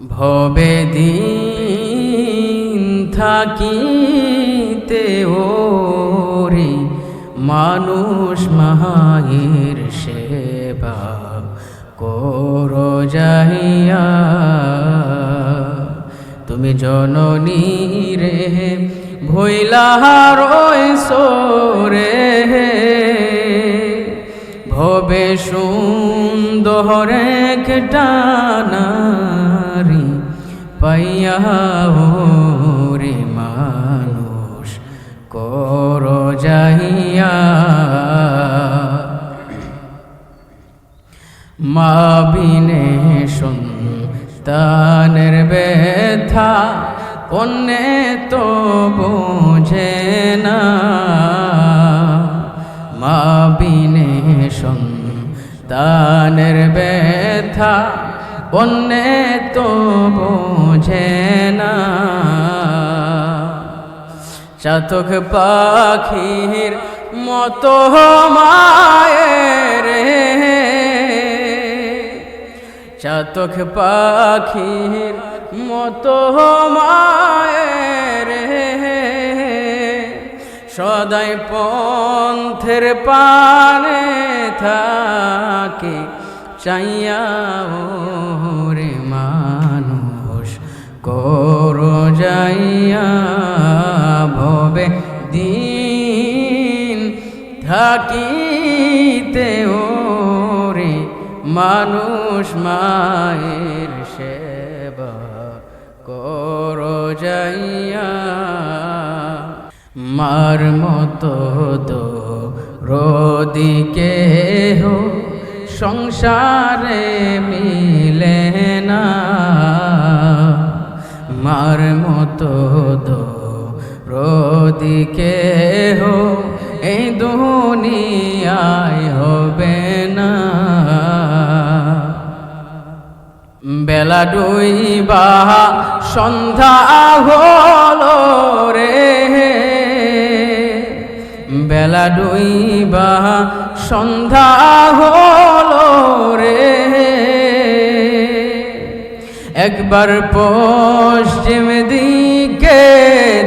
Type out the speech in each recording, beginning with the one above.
ভবে দিন থাকিতে ওরে মানুষ মায়ের সেবা কর যাইয়া। তুমি জননী রে ভইলাহার সোরে ভবে সুন্দর টানারি পাইয়া রে মানুষ কর যাইয়া। মা বিনে সন্তানের ব্যথা অন্যে তো বোঝে না। ব্যথা, অন্যে তো বোঝে না। চাতক পাখির মতো মায়ের চাতক পাখির মতো মায়ের সদাই পন্থের পানে থাকে চাইয়া রে মানুষ, কর যাইয়া ভবে দিন। থাকিতে রে মানুষ, মায়ের সেবা কর যাইয়া। মার মতো দো রোদিকে হো সংসারে মিলে না। মার মতো দো রোদিকে হো এই দুনিয়ায় হবে না। বেলা ডুইবা সন্ধ্যা হলো রে। বেলা ডুইবা সন্ধ্যা হলো একবার পশ্চিম দিকে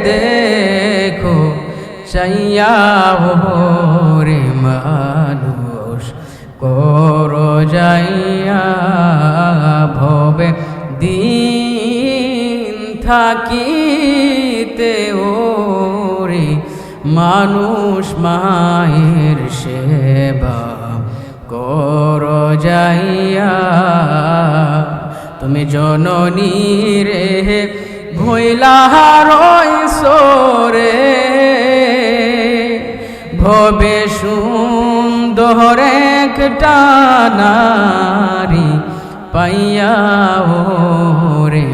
দেখো, চাইয়া রে মানুষ, কর যাইয়া ভবে দিন থাকিতে ওরে মানুষ মায়ের সেবা, কর যাইয়া তুমি জননী রে ভইলাহার সোরে। ভবে সুন্দর একটা নারী পাইয়া রে